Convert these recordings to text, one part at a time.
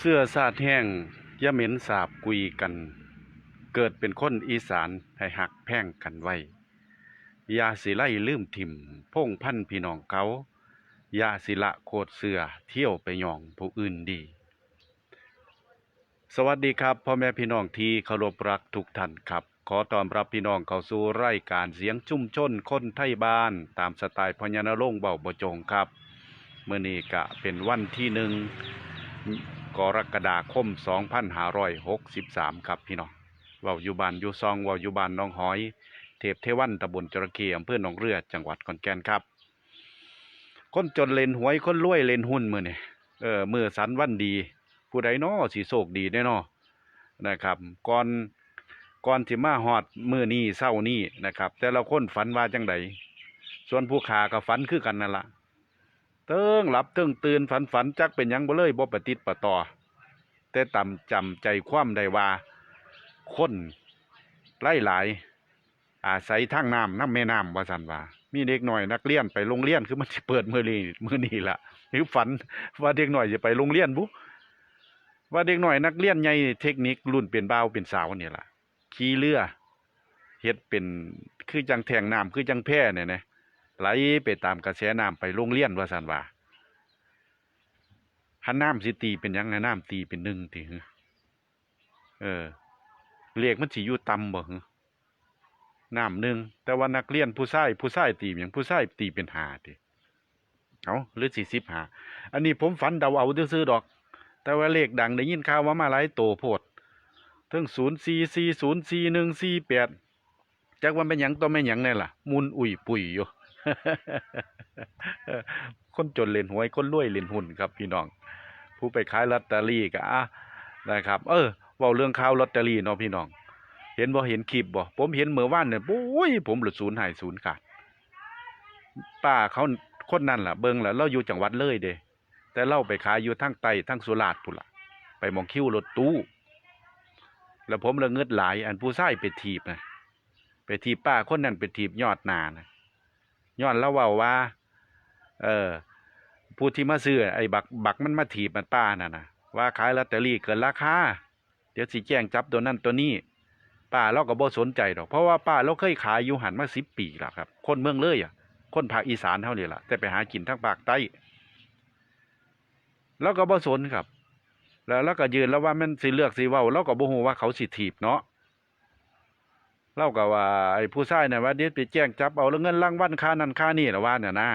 เสื้อสาดแห้งอยาเหม็นสาบกุยกัน เกิดเป็นคนอีสานให้หักแพ่งกันไว้ ยาสิไล่ลืมถิ่มพงพันพี่น้องเขา ยาสิละโคดเสือเที่ยวไปหยองผู้อื่นดี สวัสดีครับพ่อแม่พี่น้องที่เคารพรักทุกท่านครับ ขอต้อนรับพี่น้องเข้าสู่รายการเสียงชุ่มชนคนไทยบ้าน ตามสไตล์พญานรงเบาบจงครับเมื่อนี้กะเป็นวันที่หนึ่ง กรกฎาคม 2563 ครับพี่น้องว่าอยู่บ้านอยู่ซองว่าอยู่บ้านน้องหอย เทพเทวันตำบลจระเข้อำเภอหนองเรือ จังหวัดขอนแก่นครับ คนจนเลนหวยคนรวยเลนหุ้นมือเนี่ยเออมือสันวันดี ผู้ใดน้อสิโศกดีแน่นอนะครับก่อนก่อนสิมาฮอดมือนี้เศร้านี้นะครับ แต่ละคนฝันว่าจังใดส่วนผู้ขาก็ฝันคือกันนั่นละ เติ้งหลับเติ้งตื่นฝันฝันจักเป็นยังบ่เลยบ่ปฏิดปะต่อ แต่ตำจำใจความได้ว่าคนไล่หลาย อาศัยทางน้ำน้ำแม่น้ำว่าสันว่า มีเด็กหน่อยนักเรียนไปโรงเรียนคือมันสิเปิดมือนี้มือนีละหรือฝันว่าเด็กหน่อยจะไปโรงเรียนบุว่าเด็กหน่อยนักเรียนใหญ่เทคนิครุ่นเป็นบ่าวเป็นสาวเนี่ยล่ะขี่เรือเฮ็ดเป็นคือจังแทงน้ำคือจังแพเนี่ยนะ ไหลไปตามกระแสน้ำไปโรงเรียนว่าสันว่าหันน้ำสิตีเป็นยังไงน้ำตีเป็นหนึ่งตีหือเออเลขมันสิอยู่ต่ำบ่หน้ำหนึ่งแต่ว่านักเรียนผู้ชายผู้ชายตีอย่างผู้ชายตีเป็นหาติเอาหรือสี่สิบหาอันนี้ผมฝันเดาเอาซื้อดอก แต่ว่าเลขดังได้ยินข่าวว่ามาหลายโตโพดทั้งศูนย์สี่สี่ศูนย์สี่หนึ่งสี่แปดจักว่าเป็นหยังตัวไม่หยังแน่ล่ะ มุนอุ่ยปุ๋ยอยู่ คนจนเล่นหวยคนรวยเล่นหุ้นครับ พี่น้อง ผู้ไปขายลอตเตอรี่ก็อะนะครับ เออเว้าเรื่องข่าวลอตเตอรี่เนาะพี่น้อง เห็นบ่เห็นคลิปบ่ผมเห็นเมื่อวานเนี่ยโอ้ยผมหลุดศูนย์หายศูนย์ขาดป้าเขาคนนั้นล่ะเบิ่งแล้วเราอยู่จังหวัดเลยเด้แต่เราไปขายอยู่ทั้งไตทั้งสุราษฎร์พุ่นล่ะ ไปมองคิวรถตู้แล้วผมละเงิดหลาย อันผู้ชายไปถีบนะไปถีบป้าคนนั้นไปถีบยอดนานะ ย้อนแล้วเว่าว่า เออผู้ที่มาซื้อไอ้บักบักมันมาถีบมันป้าน่ะนะว่าขายลอตเตอรี่เกินราคาเดี๋ยวสิแจ้งจับตัวนั้นตัวนี้ป้าเราก็บ่สนใจดอกเพราะว่าป้าเราเคยขายอยู่หันมาสิบปีแล้วครับ คนเมืองเลยอะ คนภาคอีสานเท่านี้ละแต่ไปหากินทางภาคใต้เราก็บ่สนครับ แล้วเราก็ยืนแล้วว่ามันสิเลือกสิว้าเราก็บ่ฮู้ว่าเขาสิถีบเนาะ เล่ากับว่า ไอ้ผู้ชายเนี่ยว่าเดี๋ยวไปแจ้งจับเอาแล้วเงินรางวัลค่านั้นค่านี่ละว่าเนี่ยนะ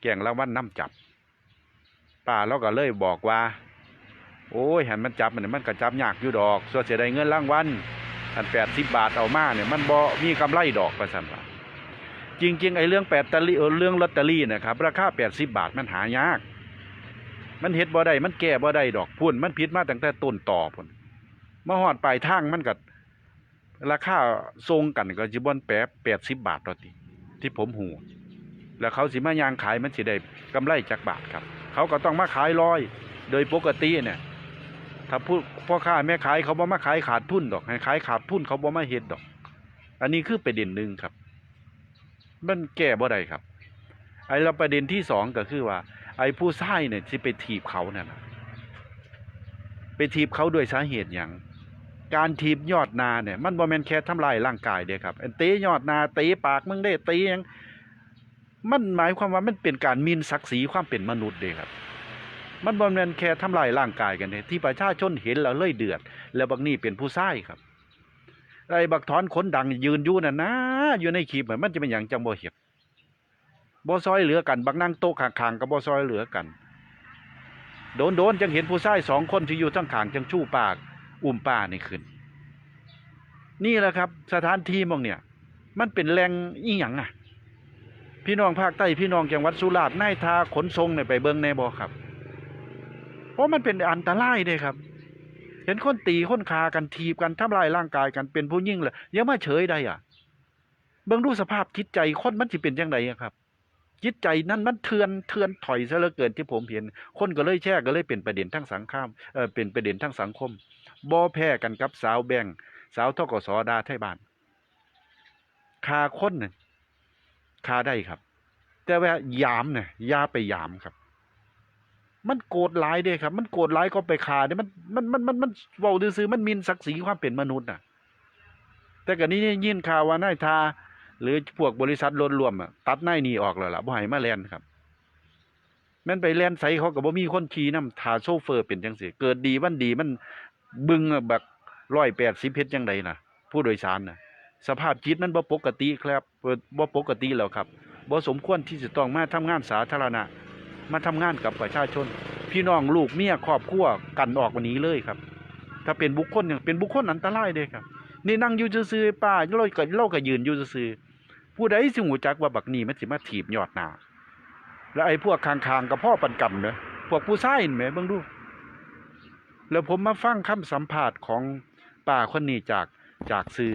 แจ้งรางวัลน้ำจับป้าเราก็เลยบอกว่า โอ้ยเห็นมันจับมันมันก็จับยากอยู่ดอกส่วนเสียได้เงินรางวัลอันแปดสิบบาทเอามาเนี่ยมันบ่มีกำไรดอกประสันว่าจริงๆไอ้เรื่องแปดตอรี่เออเรื่องลอตเตอรี่นะครับราคาแปดสิบบาทมันหายาก มันเฮ็ดบ่ได้มันแก้บ่ได้ดอกพุ่นมันผิดมาตั้งแต่ต้นต่อพุ่นมาหอดปลายทางมันก็ ราคาทรงกันก็จิบอนแปดแปดสิบบาทต่อทีที่ผมหู แล้วเขาสิมายางขายมันสิได้กำไรจากบาทครับ เขาก็ต้องมาขายร้อย โดยปกติเนี่ย ถ้าพูดพ่อค้าแม่ขายเขาบ่มาขายขาดทุนดอกขายขาดทุนเขาบ่มาเฮ็ดดอก อันนี้คือประเด็นหนึ่งครับ มันแก้บ่ได้ครับ ไอ้แล้วประเด็นที่สองก็คือว่า ไอ้ผู้ชายเนี่ยที่ไปถีบเขาเนี่ยนะไปถีบเขาด้วยสาเหตุอย่าง การทีบยอดนาเนี่ยมันบ่แมนแค่ทำลายร่างกายเด้ครับตะยอดนาตะปากมึงได้ตะหยังมันหมายความว่ามันเป็นการมินศักดิ์ศรีความเป็นมนุษย์เด้ครับ มันบ่แมนแค่ทำลายร่างกายกันเด้ที่ประชาชนเห็นแล้วเลยเดือด แล้วบักนี้เป็นผู้ชายครับไอ้บักถอนขนดังยืนอยู่น่ะนะอยู่ในคลิปอะมันจะเป็นหยังจังบ่เห็นบ่ซอยเหลือกันบักนั่งโต๊ะข้างๆก็บ่ซอยเหลือกัน โดนๆจังเห็นผู้ชายสองคนที่อยู่ทั้งข้างจังชู้ปาก อุ้มป้านี่ขึ้น นี่แหละครับ สถานที่มองเนี่ย มันเป็นแหล่งอีหยังอะ พี่น้องภาคใต้พี่น้องจังหวัดสุราษฎร์นายทาขนทรงเนี่ยไปเบิ่งในบ่ครับ เพราะมันเป็นอันตรายเด้ครับ เห็นคนตีคนคากันทีบกันทำลายร่างกายกันเป็นผู้ยิ่งเลยยังมาเฉยได้อะ เบิ่งดูสภาพจิตใจคนมันสิเป็นจังไดอะครับจิตใจนั้นมันเทือนเทือนถอยซะเหลือเกินที่ผมเห็น คนก็เลยแช่ก็เลยเป็นประเด็นทั้งสังคมเออเป็นประเด็นทั้งสังคม บ่แพ้กันกับสาวแบงสาวทกสดาไทยบ้านคาคนน่ะคาได้ครับ แต่ว่ายามเนี่ยยาไปยามครับ มันโกรธหลายเด้ครับ มันโกรธหลายก็ไปฆ่าเด้มันมันมันมันมันเว้าซื่อๆมันมินศักดิ์ศรีความเป็นมนุษย์น่ะ แต่ก็นี้ยินข่าวว่านายทาหรือพวกบริษัทรถรวมอะตัดนายนี่ออกแล้วล่ะบ่ให้มาแล่นครับแม่นไปแล่นไสเขาก็บ่มีคนขี่นำถ้าโชเฟอร์เป็นจังซี่เกิดดีวันดีมัน บึงแบบร้อะบัก180เฮ็ดจังไดน่ะผู้โดยสารนะสภาพจิตมันบ่ปกติครับเอ่อบ่ปกติแล้วครับบ่สมควรที่จะต้องมาทำงานสาธารณะ มาทำงานกับประชาชน พี่น้องลูกเมียครอบครัวกันออกวันนี้เลยครับ ถ้าเป็นบุคคลอย่างเป็นบุคคลอันตรายเด้ครับ นี่นั่งอยู่ซื่อๆป้าเราก็เราก็ยืนอยู่ซื่อผู้ใดสิหูจักว่าบักนี้มันสิมาถีบยอดหนาแล้วไอ้พวกคางๆกับพ่อปันกันเนอะพวกผู้ชายเห็นไหมเบิ่งดู แล้วผมมาฟังคำสัมภาษณ์ของป้าคนนี้จากจากซื้อ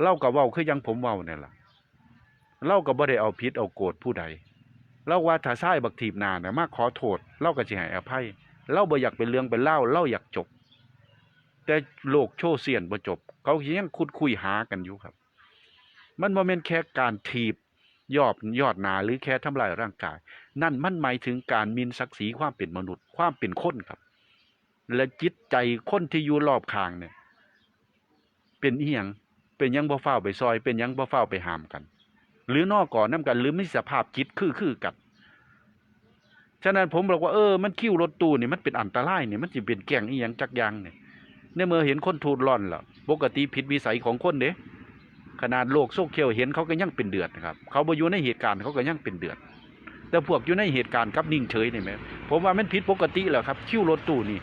เล่ากับเว้าคือยังผมเว้าเนี่ยล่ะเล่าก็บ่ได้เอาผิดเอาโกรธผู้ใดเล่าว่าถ้าชายบักถีบนาน่ะมาขอโทษเล่าก็สิให้อภัยเล่าบ่อยากเป็นเรื่องเป็นเล่าเล่าอยากจบ แต่โลกโชว์เสียนบ่จบ เขายังคุดคุยหากันอยู่ครับ มันบ่แม่นแค่การถีบยอดยอดหนาหรือแค่ทำลายร่างกาย นั่นมันหมายถึงการมินศักดิ์ศรีความเป็นมนุษย์ความเป็นคนครับ และจิตใจคนที่อยู่รอบข้างเนี่ย เป็นอีหยังเป็นยังบ่เฝ้าไปซอย เป็นยังบ่เฝ้าไปหามกัน หรือนอกก่อนนํกัน หรือมีสภาพจิตคือคือกันฉะนั้นผมบอกว่าเออมันคิ้วรถตู้นี่มันเป็นอันตรายเนี่ยมันสิเป็นแก่งอีหยังจักย่างเนี่ยในเมื่อเห็นคนทูดร่อนแล้วปกติผิดวิสัยของคนเด้ขนาดโลกโซเชียลเห็นเขาก็ยังเป็นเดือดนะครับ เขาบ่อยู่ในเหตุการณ์เขาก็ยังเป็นเดือด แต่พวกอยู่ในเหตุการณ์กับนิ่งเฉยนี่ไหมผมว่ามันผิดปกติแล้วครับคิ้วรถตู้นี่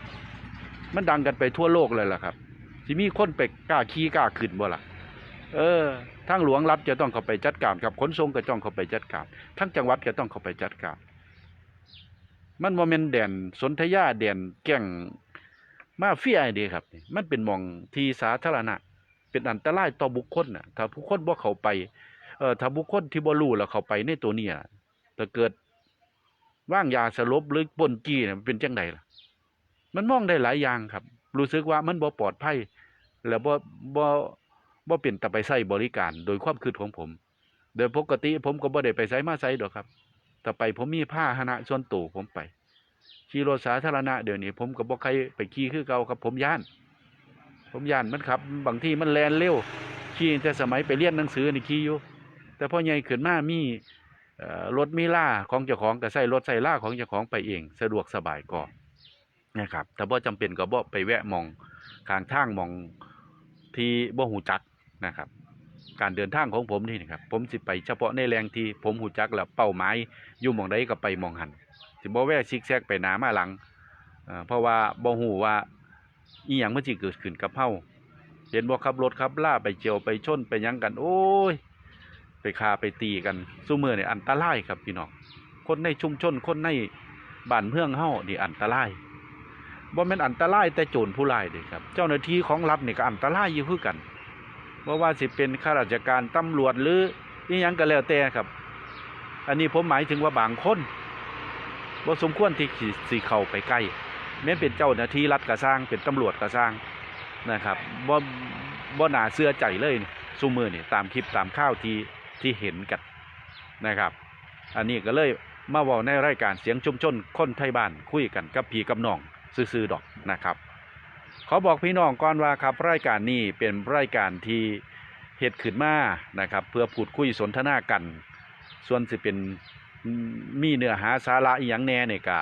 มันดังกันไปทั่วโลกเลยล่ะครับสิมีคนไปกล้าขี่กล้าขึ้นบ่ล่ะ เออทางหลวงรัฐจะต้องเข้าไปจัดการกับขนส่งก็ต้องเข้าไปจัดการทั้งจังหวัดก็ต้องเข้าไปจัดการมันบ่แม่นแดนสนธยาแดนแก่งมาเฟียเดีครับ มันเป็นมองทีสาธารณะ เป็นอันตรายต่อบุคคลน่ะถ้าบุคคลบ่เข้าไปเออถ้าบุคคลที่บ่รู้แล้วเข้าไปในตัวเนี้ถ้าเกิดว่างยาสลบหรือปนจี้เนี่ยมันเป็นจังไดล่ะ มันมองได้หลายอย่างครับ รู้สึกว่ามันบ่ปลอดภัย แล้วบ่บ่บ่เป็นแตะไปใช้บริการ โดยความคิดของผม โดยปกติผมก็บ่ได้ไปไสมาไสดอกครับแต่ไปผมมีผ้าหนะส่วนตัวผมไปขี่รถสาธารณะเดี๋ยวนี้ ผมก็บ่ใครไปขี่คือเก่าครับ ผมย่าน ผมย่านมันขับบางที่มันแลนเร็วขี่แต่สมัยไปเรียนหนังสือนี่ขี่อยู่แต่พอใหญ่ขึ้นมามีรถมีล่าของเจ้าของก็ใส่รถใส่ล่าของเจ้าของไปเอง สะดวกสบายก่อน นะครับแต่บ่จำเป็นก็บ่ไปแวะมองข้างทางมองที่บ่หูจักนะครับ การเดินทางของผมนี่นะครับ ผมสิไปเฉพาะในแรงที่ผมหูจักแล้วเป้าหมายอยู่มองใดก็ไปมองหันสิบ่แวะซิกแซกไปหนามาหลังเพราะว่าบ่ฮู้ว่าอีหยังมันสิเกิดขึ้นกับเฮาเห็นบ่ขับรถขับล่าไปเจียวไปชนไปยังกัน โอ้ย ไปฆ่าไปตีกันซุมื้อนี่ยอันตรายครับพี่น้องคนในชุมชนคนในบ้านเมืองเฮานี่อันตราย บ่แม่นอันตรายแต่โจรผู้ร้ายเด้ครับ เจ้าหน้าที่ของรัฐนี่ก็อันตรายอยู่คือกันบ่ว่าสิเป็นข้าราชการตำรวจหรืออีหยังก็แล้วแต่ครับ อันนี้ผมหมายถึงว่าบางคนบ่สมควรที่สิเข้าไปใกล้แม้เป็นเจ้าหน้าที่รัฐก็สร้างเป็นตำรวจก็สร้างนะครับบ่บ่หนาเชื่อใจเลยซุมื้อนี่ตามคลิปตามข่าวที่ที่เห็นกันนะครับ อันนี้ก็เลยมาว้าในรายการเสียงชุมชนคนไทยบ้านคุยกันกับพี่กับน้อง ซื่อๆดอกนะครับขอบอกพี่น้องก่อนว่าครับรายการนี้เป็นรายการที่เฮ็ดขึ้นมานะครับ เพื่อพูดคุยสนทนากัน ส่วนสิเป็นมีเนื้อหาสาระอีหยังแน่เนี่ยก็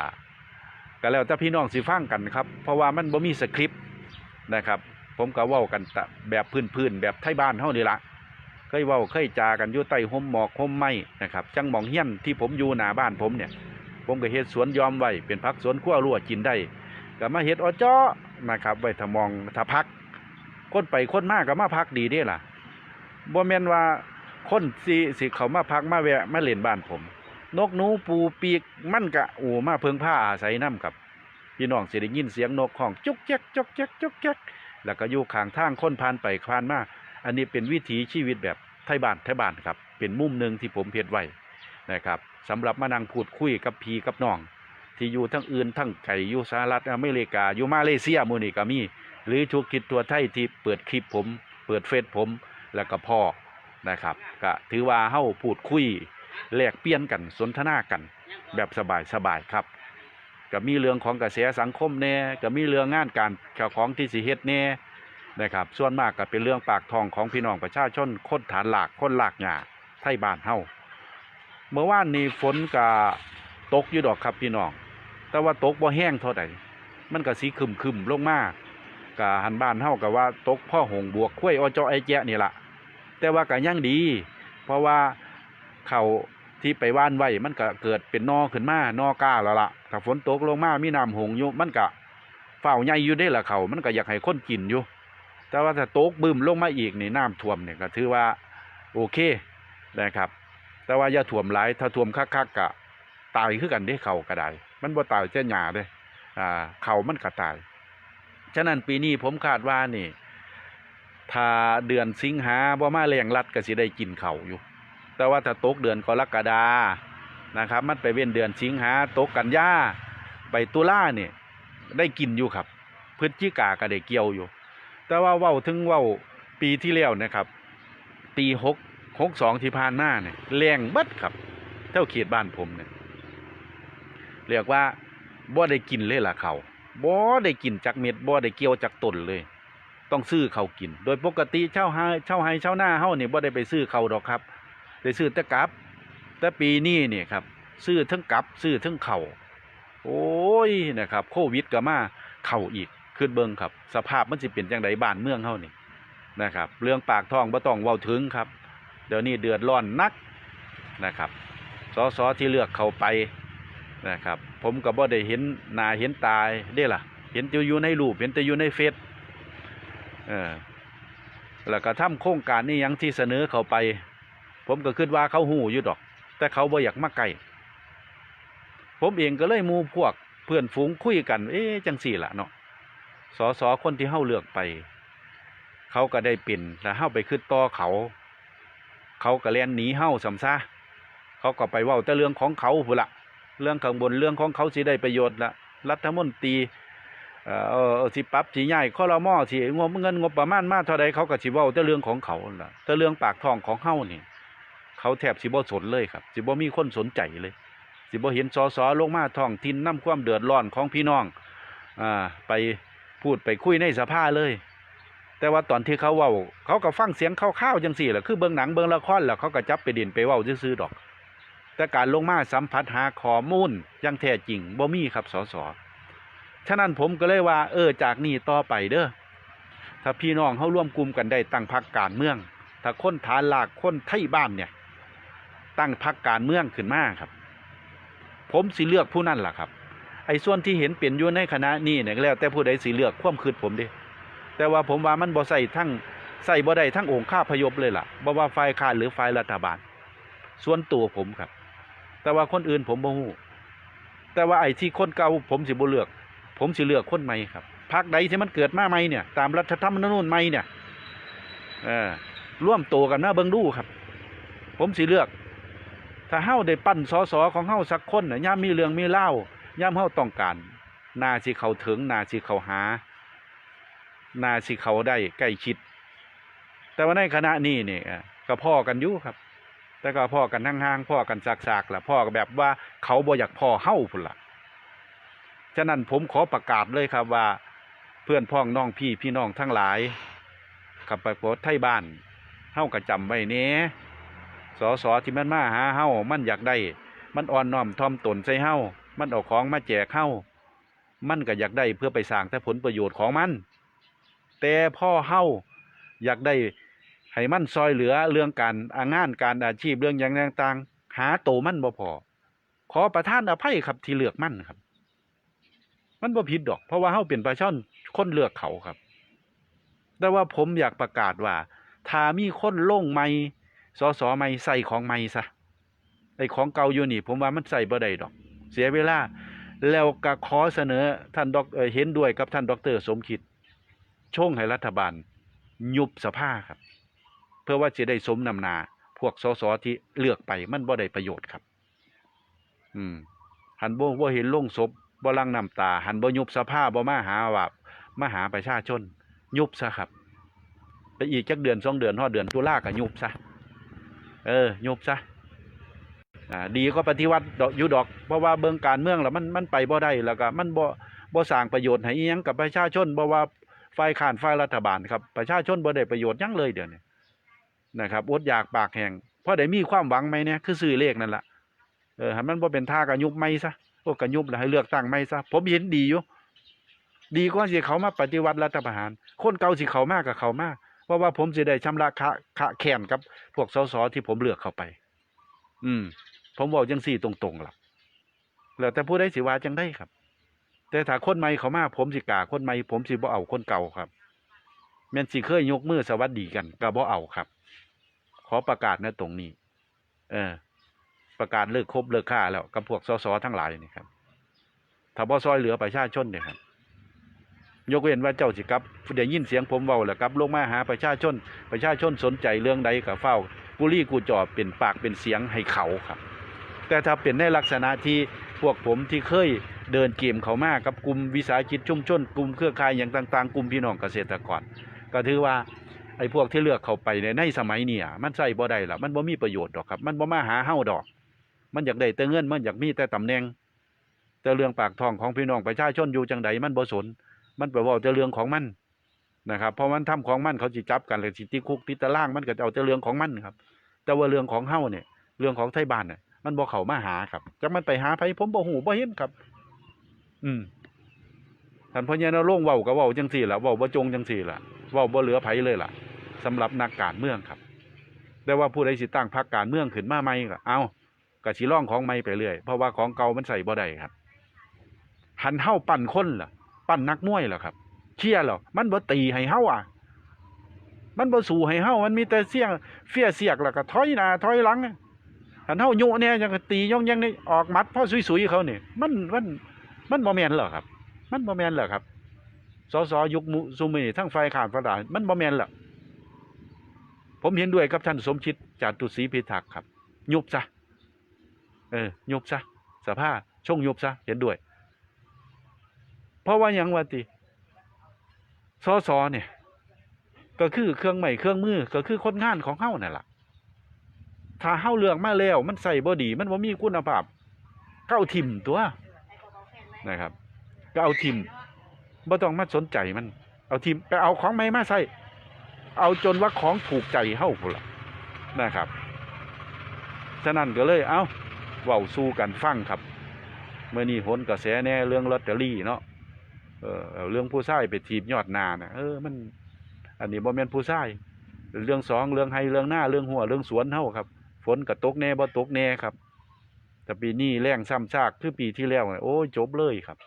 ก็แล้วแต่พี่น้องสิฟังกันครับ เพราะว่ามันบ่มีสคริปต์นะครับ ผมก็เว้ากันแบบพื้นๆแบบไทยบ้านเฮานี่ละเคยเว้าเคยจากันอยู่ใต้ห่มหมอกห่มไม้นะครับจังมองเฮี้ยนที่ผมอยู่หน้าบ้านผมเนี่ย ผมก็เฮ็ดสวนยอมไว้เป็นผักสวนครัวรั่วกินได้ ก็มาเฮ็ดอเจอนะครับไว้ถ้ามองถ้าพักคนไปคนมากก็มาพักดีเด้ล่ะบ่แม่นว่าคนสิสิเขามาพักมาแวะมาเล่นบ้านผม นกหนูปูปีกมันกะโอ้มาเพิงผ้าอาศัยน้ำครับพี่น้องสิได้ยินเสียงนกห้องจุกแจ๊กจุกแจ๊กจุกแจ๊กแล้วก็อยู่ข้างทางคนผ่านไปผ่านมาอันนี้เป็นวิถีชีวิตแบบไทยบ้านไทยบ้านครับ เป็นมุมหนึ่งที่ผมเพียรไว้นะครับสำหรับมานั่งพูดคุยกับพี่กับน้อง ที่อยู่ทั้งอื่นทั้งไก่อยู่สหรัฐอเมริกาอยู่มาเลเซียมูนี่ก็มี หรือทุกคิดตัวไทยที่เปิดคลิปผม เปิดเฟซผมแล้วก็พ่อนะครับก็ถือว่าเฮ้าพูดคุยแลกเปลี่ยนกันสนทนากัน แบบสบายๆครับก็มีเรื่องของกระแสสังคมแน่ก็มีเรื่องงานการเจ้าของที่สิเฮ็ดแน่นะครับ ส่วนมากก็เป็นเรื่องปากทองของพี่น้องประชาชนคนฐานหลักคนหลากหญ้าไทยบ้านเฮ้าเมื่อวานนี้ฝนก็ ตกอยู่ดอกครับพี่น้อง แต่ว่าตกบ่แห้งเท่าใดมันก็สีคึมๆลงมากกะหันบ้านเฮาก็ว่าตกพ่อหงบวกคุ้ยอจอไอแจะนี่ละแต่ว่าก็ยังดี เพราะว่าเขาที่ไปว่านไว้มันก็เกิดเป็นนอขึ้นมานอกล้าแล้วล่ะถ้าฝนตกลงมามีน้ำหงอยู่มันก็เฝ้าใหญ่อยู่ได้ละเขามันก็อยากให้คนกินอยู่ แต่ว่าถ้าตกบึ้มลงมาอีกนี่น้ำท่วมเนี่ยก็ถือว่าโอเคนะครับ แต่ว่าอย่าท่วมหลายถ้าท่วมคักๆกะ ตายคือกันเด้เข่าก็ได้มันบ่ตายเจ้าหญ้าเด้อ่าเข่ามันก็ตาย ฉะนั้นปีนี้ผมคาดว่านี่ ถ้าเดือนสิงหาบ่มาแรงรัดก็สิได้กินเข่าอยู่ แต่ว่าถ้าตกเดือนกรกฎานะครับ มันไปเว้นเดือนสิงหาตกกันยาไปตุลาเนี่ยได้กินอยู่ครับพฤศจิกาก็ได้เกี่ยวอยู่ แต่ว่าเว้าถึงเว้าปีที่แล้วนะครับ ปีหกหกสองที่ผ่านมาเนี่ยแรงบิดครับเท่าเขตบ้านผมเนี่ย เรียกว่าบ่ได้กินเลยล่ะเขาบ่ได้กินจากเม็ดบ่ได้เกี่ยวจากต้นเลย ต้องซื้อเขากิน โดยปกติเช่าไฮเช่าไฮเช่าหน้าเฮานี่บ่ได้ไปซื้อเขาดอกครับได้ซื้อแต่กับ แต่ปีนี้นี่ยครับ ซื้อทั้งกับซื้อทั้งเขาโอ้ยนะครับ โควิดก็มาเข้าอีกขึ้นเบิงครับ สภาพมันสิเป็นจังไดบ้านเมืองเฮานี่นะครับ เรื่องปากท้องบ่ต้องเว้าถึงครับ เดี๋ยวนี้เดือดร้อนนักนะครับสสที่เลือกเขาไป นะครับ ผมก็บ่ได้เห็นหน้าเห็นตายเด้ล่ะ เห็นแต่อยู่ในรูปเห็นแต่อยู่ในเฟซเออแล้วก็ทำโครงการนี่ยังที่เสนอเขาไป ผมก็คิดว่าเขาหูอยู่ดอก แต่เขาบ่อยากมาไกลผมเองก็เลยมูพวกเพื่อนฝูงคุยกัน เอ๊จังสี่ละเนาะสอสอคนที่เฮาเลือกไป เขาก็ได้เป็นแล้วเฮาไปขึ้นต่อเขา เขาก็เลียนหนีเฮาสำซาเขาก็ไปว้าแต่เรื่องของเขาพุ่ละ เรื่องข้างบนเรื่องของเขาสิได้ประโยชน์ละรัฐมนตรีเอ่อสิปรับสิใหญ่ข้อละมอสิงบเงินงบประมาณมาเท่าใดเขาก็สิเว้าแต่เรื่องของเขานั่นล่ะแต่เรื่องปากท้องของเฮานี่ เขาแทบสิบ่สนเลยครับ สิบ่มีคนสนใจเลย สิบ่เห็นสอสอลงมาท้องถิ่นนำความเดือดร้อนของพี่น้องอ่าไปพูดไปคุยในสภาเลย แต่ว่าตอนที่เขาเว้า เขาก็ฟังเสียงคร่าวๆจังซี่แหละคือเบิ่งหนังเบิ่งละครแล้วเขาก็จับไปดินไปเว้าซื่อๆดอก แต่การลงมาสัมผัสหาข้อมูลยังแท้จริงบ่มีครับสสฉะนั้นผมก็เลยว่า เออจากนี้ต่อไปเด้อถ้าพี่น้องเขาร่วมกลุ่มกันได้ตั้งพรรคการเมือง ถ้าคนฐานหลากคนไทยบ้านเนี่ย ตั้งพรรคการเมืองขึ้นมาครับ ผมสิเลือกผู้นั่นล่ะครับ ไอ้ส่วนที่เห็นเปลี่ยนยู่ในคณะนี้เนี่ยก็แล้ว แต่ผู้ใดสิเลือกความคิดผมดิแต่ว่าผมว่ามันบ่ใส่ทั้งใส่บ่ได้ทั้งองค์ข้าพยพเลยล่ะบ่ว่าฝ่ายค้านหรือฝ่ายรัฐบาล ส่วนตัวผมครับ แต่ว่าคนอื่นผมบ่ฮู้แต่ว่าไอ้ที่คนเก่าผมสิบ่เลือก ผมสิเลือกคนใหม่ครับพรรคใดที่มันเกิดมาใหม่เนี่ย ตามรัฐธรรมนูญใหม่เนี่ยเออร่วมโตวกันมาเบิ่งดูครับ ผมสิเลือก ถ้าเฮาได้ปั้นสอสอของเฮาสักคนน่ะย่ามมีเรื่องมีเล่าย่ามเฮาต้องการนาสิเขาถึงนาสิเขาหา นาสิเขาได้ใกล้ชิด แต่ว่าในขณะนี้นี่เอ่อก็พ่อกันอยู่ครับ แต่ก็พ่อกันห่างๆพ่อกันซากๆล่ะพ่อก็แบบว่าเขาบ่อยากพ่อเฮ้าพุ่นล่ะฉะนั้นผมขอประกาศเลยครับว่า เพื่อนพ้องน้องพี่พี่น้องทั้งหลายขับไปโปรดไทยบ้านเฮ้าก็จำไว้เนี้สอสอที่มันมาหาเฮ้ามันอยากได้ มันอ่อนน้อมถ่อมตนใส่เฮ้ามันเอาของมาแจกเฮ้ามันก็อยากได้เพื่อไปสร้างแต่ผลประโยชน์ของมัน แต่พ่อเฮ้าอยากได้ ให้มันซอยเหลือเรื่องการางานการอาชีพเรื่องอย่างต่างๆ หาโตมันบ่พอ ขอประทานอภัยครับที่เลือกมันครับ มันบ่ผิดดอก เพราะว่าเฮาเป็นประชาชนคนเลือกเขาครับ แต่ว่าผมอยากประกาศว่าถ้ามีคนลงใหม่สสใหม่ใส่ของใหม่ซะไอ้ของเก่าอยู่นี่ ผมว่ามันใส่บ่ได้ดอก เสียเวลา แล้วก็ขอเสนอท่านดอกเออเห็นด้วยกับท่านดรสมคิด ช่งให้รัฐบาล ยุบสภาครับ เพื่อว่าจะได้สมนำนา พวกสสที่เลือกไปมันบ่ได้ประโยชน์ครับ อืมหันบ่บ่เห็นโลงศพบ่ลังน้ำตา หันบ่ยุบสภาบ่มาหาว่ามาหาประชาชน ยุบซะครับไปอีกจักเดือนสองเดือนฮอเดือนตุลาก็ยุบซะเออยุบซะอ่าดีก็ปฏิวัติดอกยู่ดอก เพราะว่าเบิ่งการเมืองแล้วมันมันไปบ่ได้แล้วก็มันบ่บ่สร้างประโยชน์ให้ยังกับประชาชนบ่ว่าฝ่ายค้านฝ่ายรัฐบาลครับประชาชนบ่ได้ประโยชน์ยังเลยเดี๋ยวนี้ นะครับอดอยากปากแห้งพอได้มีความหวังไหมเนี่ยคือซื้อเลขนั่นล่ะเออมันบ่าเป็นท่ากระยุบไม่ซะโอ้กระยุบแล้วให้เลือกตั้งไม่ซะผมเห็นดีอยู่ดีกว่าสิเขามาปฏิวัติรัฐประหาร คนเก่าสิเขามากกับเขามาก เพราะว่าผมสิได้ชำระคะคะแค้นกับ พวกสสที่ผมเลือกเข้าไป อืม ผมบอกจังสี่ตรงๆล่ะแล้วแต่ผู้ใดสิว่าจังได้ครับ แต่ถ้าคนใหม่เขามาผมสิกาคนใหม่ผมสิบ่เอาคนเก่าครับแม่นสิเคยยกมือสวัสดีกันก็บ่เอาครับ อประกาศนะตรงนี้ เออ ประกาศเลิกคบเลิกฆ่าแล้วกับพวกสสทั้งหลายนี่ครับถ้าบ่ซอยเหลือประชาชนเนี่ยครับ ยกเว้นว่าเจ้าสิกลับได้ยินเสียงผมเว้าแล้วกลับ ลงมาหาประชาชน ประชาชนสนใจเรื่องใดก็เฝ้ากุลี่กูจอบเป็นปากเป็นเสียงให้เขาครับ แต่ถ้าเป็นในลักษณะที่พวกผมที่เคยเดินเกมเขามากับกลุ่มวิสาหกิจชุมชนกลุ่มเครือข่ายอย่างต่าง ๆ กลุ่มพี่น้องเกษตรกร ก็ถือว่า ไอ้พวกที่เลือกเข้าไปในในสมัยเนี่ยมันใส่บ่ได้ละมันบ่มีประโยชน์ดอกครับ มันบ่มาหาเฮาดอก มันอยากได้แต่เงินมันอยากมีแต่ตำแหน่งแต่เรื่องปากท้องของพี่น้องประชาชนอยู่จังใดมันบ่สน มันไปเว่าแต่เรื่องของมันนะครับเพราะมันทำของมันเขาสิจับกันเลยสิติดคุกติดตารางมันก็จะเอาแต่เรื่องของมันครับ แต่ว่าเรื่องของเฮาเนี่ย เรื่องของไทยบ้านเนี่ยมันบ่เข้ามาหาครับจักมันไปหาไผผมบ่ฮู้บ่เห็นครับ อืมท่านพ่อใหญ่นรงเว้าก็เว้าจังซี่ล่ะเว้าบ่จงจังซี่ล่ะ ว้าบ่เหลือไผเลยล่ะสำหรับนักการเมืองครับ แต่ว่าผู้ใดสิตั้งพรรคการเมืองขึ้นมาใหม่ก็เอาก็สิร้องของใหม่ไปเรื่อยเพราะว่าของเก่ามันใส่บ่ได้ครับ หันเฮาปั่นคนล่ะ ปั้นนักมวยเหรอครับ เชียร์เหรอมันบ่ตีให้เฮาอะ มันบ่สู้ให้เฮามันมีแต่เสียงเฟี้ยเสียกแล้วก็ถอยหน้าถอยหลังหันเฮาโยุเนี่ยจังก็ตีย่องยังนี่ออกมัดพ่อสุยๆเขาเนี่ยมันมันมันบ่แมนเหรอครับ มันบ่แมนเหรอครับ สสยุคมุซุมือนี่ทั้งฝ่ายขานฝ่ายด่ามันบ่แมนเหรอผมเห็นด้วยกับท่านสมคิดจาตุศรีพิทักษ์ครับ ยุบซะเออยุบซะสภาช่งยุบซะเห็นด้วย เพราะว่ายังว่าติสสเนี่ย ก็คือเครื่องใหม่เครื่องมือ ก็คือคนงานของเฮานั่นล่ะถ้าเฮาเลือกมาแล้วมันใส่บ่ดี มันบ่มีคุณภาพก็เอาทิมตัวนะครับก็เอาทิม บ่ต้องมาสนใจมัน เอาทิมไปเอาของใหม่มาใส่เอาจนว่าของถูกใจเฮาพุ่นล่ะนะครับ ฉะนั้นก็เลยเอาเว้าสู้กันฟังครับ เมื่อนี้หนกระแสแน่เรื่องลอตเตอรี่เนาะเออเรื่องผู้ชายไปทีบยอดนานะเออมัน อันนี้บ่แม่นผู้ชายเรื่องสองเรื่องให้เรื่องหน้าเรื่องหัวเรื่องสวนเฮาครับ ฝนก็ตกแน่บ่ตกแน่ครับแต่ปีนี้แรงซ้ำซากคือปีที่แล้วโอ้ยจบเลยครับ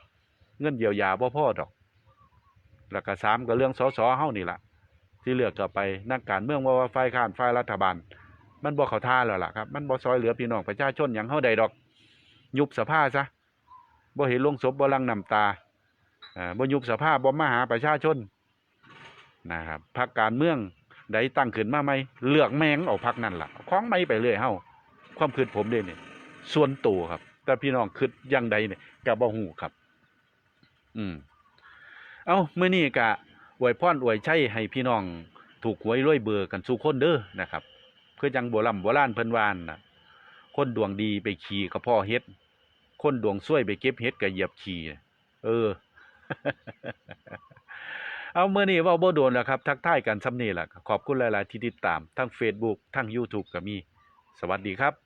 เงินเยียวยาบ่พ่อดอก แล้วก็สามก็เรื่องสสเฮานี่ละที่เลือกก็ไปนักการเมืองว่าว่าฝ่ายค้านฝ่ายรัฐบาล มันบ่เขาท่าแล้วล่ะครับ มันบ่ซอยเหลือพี่น้องประชาชนหยังเฮาใดดอก ยุบสภาซะบ่เห็นลงศพบ่ลังน้ำตาอ่าบยุบสภาพบ่มาหาประชาชนนะครับพรรคการเมืองใดตั้งขึ้นมาไหมเลือกแมงออกพรรคนั่นล่ะของไม่ไปเรื่อยเฮาความคิดผมเด้เนี่ยส่วนตัวครับ แต่พี่น้องคิดยังใดเนี่ยก็บ่ฮู้ครับ อืม เอาเมื้อนี้ก็อวยพรอวยชัยให้พี่น้อง ถูกหวยรวยเบอร์กันสู่คนเด้อนะครับ เพื่อจังโบราณโบราณเพิ่นวานะคนดวงดีไปขี่กับพ่อเฮ็ด คนดวงซวยไปเก็บเฮ็ดก็เหยียบขี่เออ เอาเมื่อนี้ว่าบ่โดนแล้วครับ ทักทายกันซ้ำนี่แหละขอบคุณหลาย ๆ ที่ติดตามทั้ง Facebook ทั้ง YouTube ก็มี สวัสดีครับ